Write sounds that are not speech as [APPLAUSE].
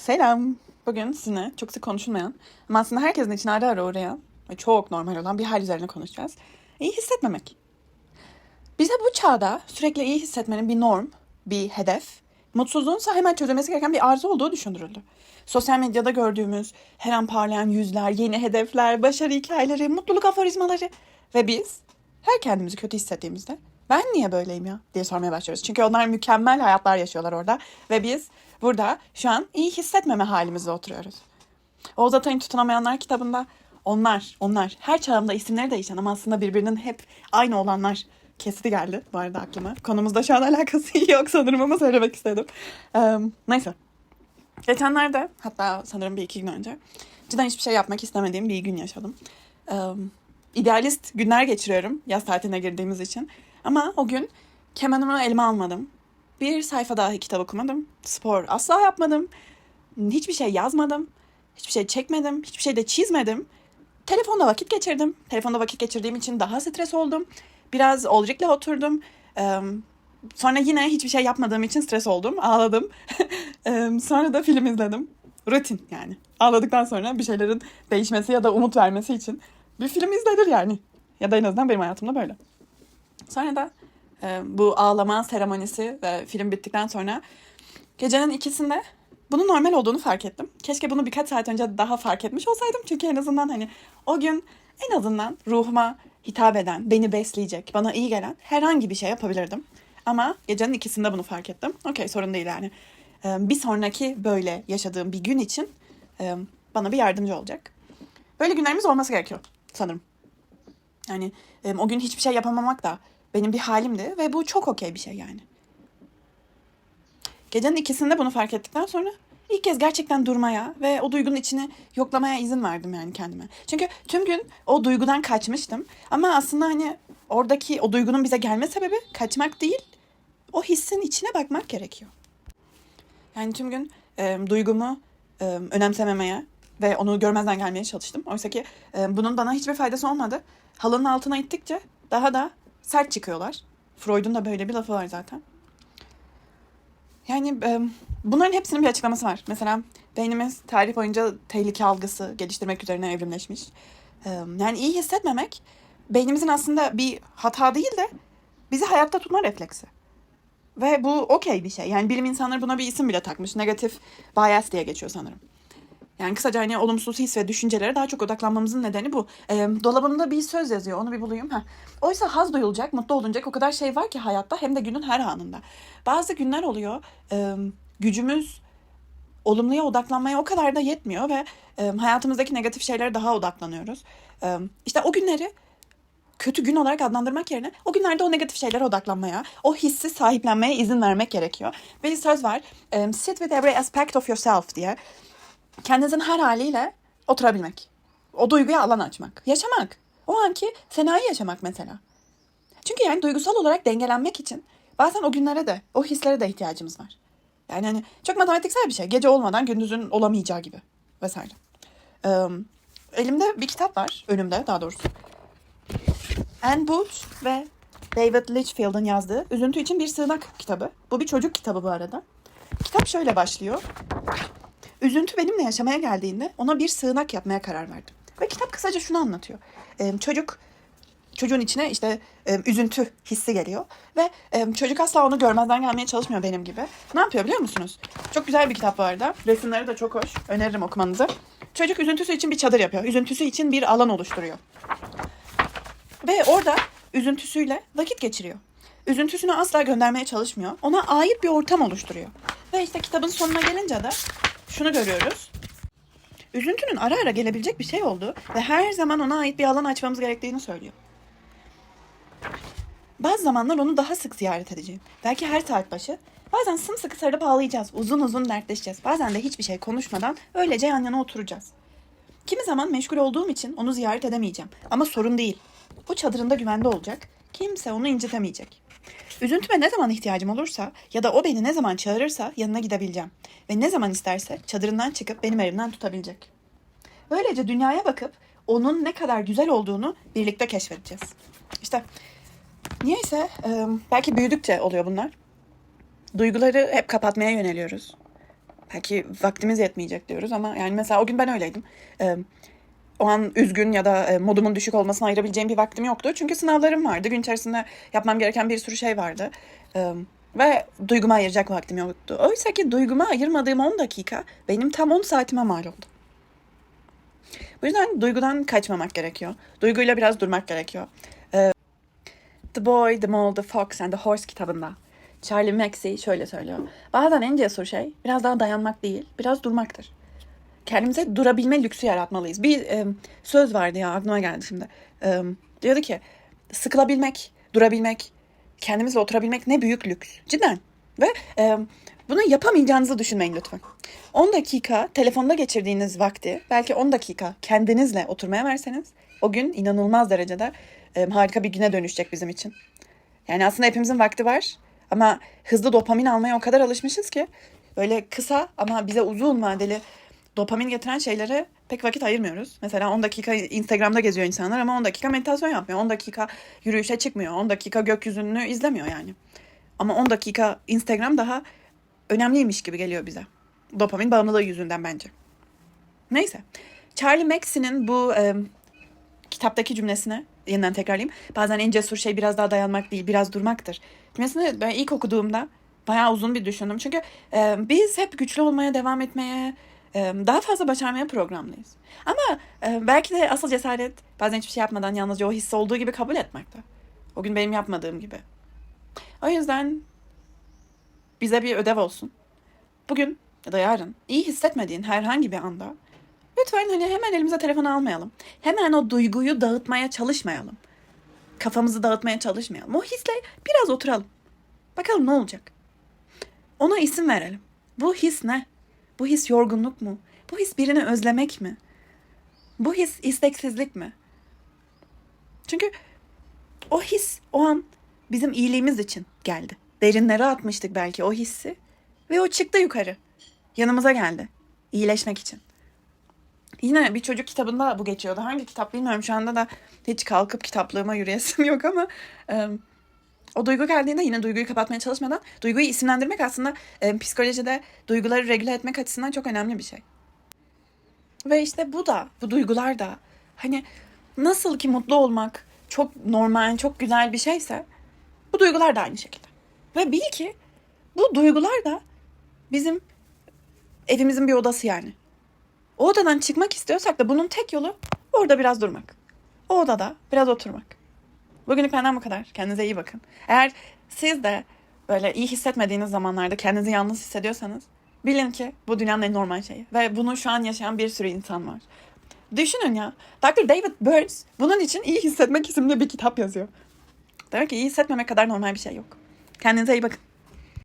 Selam. Bugün sizinle çok sık konuşulmayan ama aslında herkesin için ara ara uğrayan ve çok normal olan bir hal üzerine konuşacağız. İyi hissetmemek. Bize bu çağda sürekli iyi hissetmenin bir norm, bir hedef, mutsuzluğunsa hemen çözülmesi gereken bir arzu olduğu düşündürüldü. Sosyal medyada gördüğümüz her an parlayan yüzler, yeni hedefler, başarı hikayeleri, mutluluk aforizmaları ve biz her kendimizi kötü hissettiğimizde ben niye böyleyim ya diye sormaya başlıyoruz. Çünkü onlar mükemmel hayatlar yaşıyorlar orada ve biz burada şu an iyi hissetmeme halimizde oturuyoruz. Oğuz Atay'ın Tutunamayanlar kitabında onlar, onlar her çağımda isimleri değişen ama aslında birbirinin hep aynı olanlar kesiti geldi bu arada aklıma. Konumuzda şu an [LAUGHS] alakası yok sanırım ama söylemek istedim. Ee, neyse. Geçenlerde hatta sanırım bir iki gün önce cidden hiçbir şey yapmak istemediğim bir gün yaşadım. Ee, idealist günler geçiriyorum yaz tatiline girdiğimiz için. Ama o gün kemanımı elime almadım. Bir sayfa dahi kitap okumadım. Spor asla yapmadım. Hiçbir şey yazmadım. Hiçbir şey çekmedim. Hiçbir şey de çizmedim. Telefonda vakit geçirdim. Telefonda vakit geçirdiğim için daha stres oldum. Biraz Olcik'le oturdum. Sonra yine hiçbir şey yapmadığım için stres oldum. Ağladım. [LAUGHS] Sonra da film izledim. Rutin yani. Ağladıktan sonra bir şeylerin değişmesi ya da umut vermesi için bir film izlenir yani. Ya da en azından benim hayatımda böyle. Sonra da e, bu ağlama seremonisi ve film bittikten sonra gecenin ikisinde bunun normal olduğunu fark ettim. Keşke bunu birkaç saat önce daha fark etmiş olsaydım. Çünkü en azından hani o gün en azından ruhuma hitap eden, beni besleyecek, bana iyi gelen herhangi bir şey yapabilirdim. Ama gecenin ikisinde bunu fark ettim. Okey sorun değil yani. Ee, bir sonraki böyle yaşadığım bir gün için e, bana bir yardımcı olacak. Böyle günlerimiz olması gerekiyor sanırım. Yani e, o gün hiçbir şey yapamamak da benim bir halimdi ve bu çok okey bir şey yani. Gecenin ikisinde bunu fark ettikten sonra ilk kez gerçekten durmaya ve o duygunun içini yoklamaya izin verdim yani kendime. Çünkü tüm gün o duygudan kaçmıştım. Ama aslında hani oradaki o duygunun bize gelme sebebi kaçmak değil, o hissin içine bakmak gerekiyor. Yani tüm gün e, duygumu e, önemsememeye ve onu görmezden gelmeye çalıştım. Oysa ki e, bunun bana hiçbir faydası olmadı. Halının altına ittikçe daha da sert çıkıyorlar. Freud'un da böyle bir lafı var zaten. Yani e, bunların hepsinin bir açıklaması var. Mesela beynimiz tarih boyunca tehlike algısı geliştirmek üzerine evrimleşmiş. E, yani iyi hissetmemek beynimizin aslında bir hata değil de bizi hayatta tutma refleksi. Ve bu okey bir şey. Yani bilim insanları buna bir isim bile takmış. Negatif bias diye geçiyor sanırım. Yani kısaca hani olumsuz his ve düşüncelere daha çok odaklanmamızın nedeni bu. E, dolabımda bir söz yazıyor. Onu bir bulayım. Heh. Oysa haz duyulacak, mutlu olunacak o kadar şey var ki hayatta hem de günün her anında. Bazı günler oluyor. E, gücümüz olumluya odaklanmaya o kadar da yetmiyor ve e, hayatımızdaki negatif şeylere daha odaklanıyoruz. E, işte o günleri kötü gün olarak adlandırmak yerine o günlerde o negatif şeylere odaklanmaya, o hissi sahiplenmeye izin vermek gerekiyor. Ve söz var. e, Sit with every aspect of yourself diye. Kendinizin her haliyle oturabilmek. O duyguya alan açmak. Yaşamak. O anki senayı yaşamak mesela. Çünkü yani duygusal olarak dengelenmek için bazen o günlere de, o hislere de ihtiyacımız var. Yani hani çok matematiksel bir şey. Gece olmadan gündüzün olamayacağı gibi vesaire. Ee, elimde bir kitap var. Önümde daha doğrusu. Anne Booth ve David Litchfield'ın yazdığı Üzüntü için bir Sığınak kitabı. Bu bir çocuk kitabı bu arada. Kitap şöyle başlıyor. Üzüntü benimle yaşamaya geldiğinde ona bir sığınak yapmaya karar verdim. Ve kitap kısaca şunu anlatıyor. Ee, çocuk çocuğun içine işte e, üzüntü hissi geliyor ve e, çocuk asla onu görmezden gelmeye çalışmıyor benim gibi. Ne yapıyor biliyor musunuz? Çok güzel bir kitap bu arada. Resimleri de çok hoş. Öneririm okumanızı. Çocuk üzüntüsü için bir çadır yapıyor. Üzüntüsü için bir alan oluşturuyor. Ve orada üzüntüsüyle vakit geçiriyor. Üzüntüsünü asla göndermeye çalışmıyor. Ona ait bir ortam oluşturuyor. Ve işte kitabın sonuna gelince de şunu görüyoruz. Üzüntünün ara ara gelebilecek bir şey oldu ve her zaman ona ait bir alan açmamız gerektiğini söylüyor. Bazı zamanlar onu daha sık ziyaret edeceğim. Belki her saat başı. Bazen sımsıkı sarılıp ağlayacağız. Uzun uzun dertleşeceğiz. Bazen de hiçbir şey konuşmadan öylece yan yana oturacağız. Kimi zaman meşgul olduğum için onu ziyaret edemeyeceğim. Ama sorun değil. Bu çadırında güvende olacak. Kimse onu incitemeyecek. Üzüntüme ne zaman ihtiyacım olursa ya da o beni ne zaman çağırırsa yanına gidebileceğim. Ve ne zaman isterse çadırından çıkıp benim elimden tutabilecek. Böylece dünyaya bakıp onun ne kadar güzel olduğunu birlikte keşfedeceğiz. İşte niyeyse e, belki büyüdükçe oluyor bunlar. Duyguları hep kapatmaya yöneliyoruz. Belki vaktimiz yetmeyecek diyoruz ama yani mesela o gün ben öyleydim. O an üzgün ya da e, modumun düşük olmasına ayırabileceğim bir vaktim yoktu. Çünkü sınavlarım vardı. Gün içerisinde yapmam gereken bir sürü şey vardı. Ve duyguma ayıracak vaktim yoktu. Oysa ki duyguma ayırmadığım 10 dakika benim tam 10 saatime mal oldu. Bu yüzden duygudan kaçmamak gerekiyor. Duyguyla biraz durmak gerekiyor. The Boy, The Mole, The Fox and The Horse kitabında Charlie Maxey şöyle söylüyor. Bazen en cesur şey biraz daha dayanmak değil, biraz durmaktır. Kendimize durabilme lüksü yaratmalıyız. Bir e, söz vardı ya aklıma geldi şimdi. E, diyordu ki sıkılabilmek, durabilmek, kendimizle oturabilmek ne büyük lüks. Cidden. Ve e, bunu yapamayacağınızı düşünmeyin lütfen. 10 dakika telefonda geçirdiğiniz vakti belki 10 dakika kendinizle oturmaya verseniz o gün inanılmaz derecede e, harika bir güne dönüşecek bizim için. Yani aslında hepimizin vakti var ama hızlı dopamin almaya o kadar alışmışız ki böyle kısa ama bize uzun vadeli dopamin getiren şeylere pek vakit ayırmıyoruz. Mesela 10 dakika Instagram'da geziyor insanlar ama 10 dakika meditasyon yapmıyor. 10 dakika yürüyüşe çıkmıyor. 10 dakika gökyüzünü izlemiyor yani. Ama 10 dakika Instagram daha önemliymiş gibi geliyor bize. Dopamin bağımlılığı yüzünden bence. Neyse. Charlie Maxey'nin bu e, kitaptaki cümlesine yeniden tekrarlayayım. Bazen en cesur şey biraz daha dayanmak değil, biraz durmaktır. Cümlesini ben ilk okuduğumda bayağı uzun bir düşündüm. Çünkü e, biz hep güçlü olmaya devam etmeye, daha fazla başarmaya programlıyız. Ama belki de asıl cesaret bazen hiçbir şey yapmadan yalnızca o hissi olduğu gibi kabul etmekte. O gün benim yapmadığım gibi. O yüzden bize bir ödev olsun. Bugün ya da yarın iyi hissetmediğin herhangi bir anda lütfen hani hemen elimize telefonu almayalım. Hemen o duyguyu dağıtmaya çalışmayalım. Kafamızı dağıtmaya çalışmayalım. O hisle biraz oturalım. Bakalım ne olacak. Ona isim verelim. Bu his ne? Bu his yorgunluk mu? Bu his birini özlemek mi? Bu his isteksizlik mi? Çünkü o his o an bizim iyiliğimiz için geldi. Derinlere atmıştık belki o hissi ve o çıktı yukarı. Yanımıza geldi. İyileşmek için. Yine bir çocuk kitabında bu geçiyordu. Hangi kitap bilmiyorum şu anda da hiç kalkıp kitaplığıma yürüyesim [LAUGHS] yok ama o duygu geldiğinde yine duyguyu kapatmaya çalışmadan duyguyu isimlendirmek aslında e, psikolojide duyguları regüle etmek açısından çok önemli bir şey. Ve işte bu da, bu duygular da hani nasıl ki mutlu olmak çok normal, çok güzel bir şeyse bu duygular da aynı şekilde. Ve bil ki bu duygular da bizim evimizin bir odası yani. O odadan çıkmak istiyorsak da bunun tek yolu orada biraz durmak. O odada biraz oturmak. Bugünlük benden bu kadar. Kendinize iyi bakın. Eğer siz de böyle iyi hissetmediğiniz zamanlarda kendinizi yalnız hissediyorsanız bilin ki bu dünyanın en normal şeyi. Ve bunu şu an yaşayan bir sürü insan var. Düşünün ya. Dr. David Burns bunun için iyi hissetmek isimli bir kitap yazıyor. Demek ki iyi hissetmemek kadar normal bir şey yok. Kendinize iyi bakın.